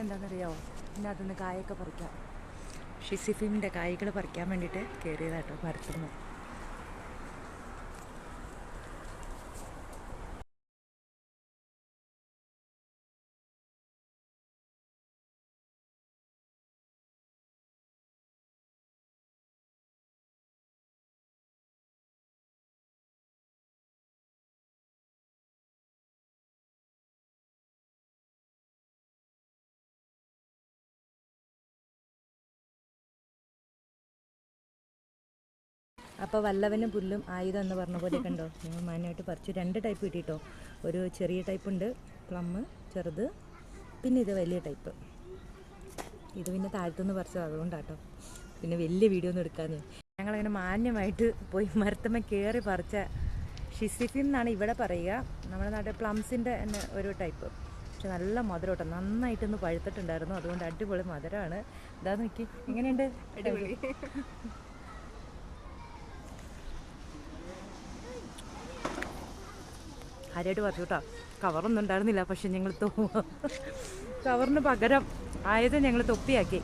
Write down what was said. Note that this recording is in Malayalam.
എന്താണെന്നറിയാമോ അതൊന്ന് കായൊക്കെ പറിക്കാം. ഷിസിഫിന്റെ കായ്കൾ പറിക്കാൻ വേണ്ടിയിട്ട് കയറിയതാട്ടോ മരത്തുനിന്ന് അപ്പോൾ വല്ലവനും പുല്ലും ആയുധം എന്ന് പറഞ്ഞ പോലെ കണ്ടോ? ഞങ്ങൾ മാന്യമായിട്ട് പറിച്ചു. രണ്ട് ടൈപ്പ് കിട്ടിട്ടോ. ഒരു ചെറിയ ടൈപ്പ് ഉണ്ട് പ്ലം ചെറുത്. പിന്നെ ഇത് വലിയ ടൈപ്പ് ഇത് പിന്നെ താഴ്ത്തുനിന്ന് പറിച്ചത് അതുകൊണ്ടാട്ടോ. പിന്നെ വലിയ വീഡിയോ ഒന്നും എടുക്കാന്ന് ഞങ്ങളങ്ങനെ മാന്യമായിട്ട് പോയി മരത്തമ്മ കയറി പറിച്ച ഷിസിഫിം എന്നാണ് ഇവിടെ പറയുക. നമ്മുടെ നാട്ടിൽ പ്ലംസിന്റെ തന്നെ ഒരു ടൈപ്പ് പക്ഷെ നല്ല മധുരം കേട്ടോ നന്നായിട്ടൊന്ന് പഴുത്തിട്ടുണ്ടായിരുന്നു. അതുകൊണ്ട് അടിപൊളി മധുരമാണ്. ഇതാ നോക്കി. എങ്ങനെയുണ്ട്? അടിപൊളി. ആരായിട്ട് പറഞ്ഞു കേട്ടോ. കവറൊന്നും ഉണ്ടായിരുന്നില്ല പക്ഷെ ഞങ്ങൾ കവറിന് പകരം ആയത് ഞങ്ങൾ തൊപ്പിയാക്കി.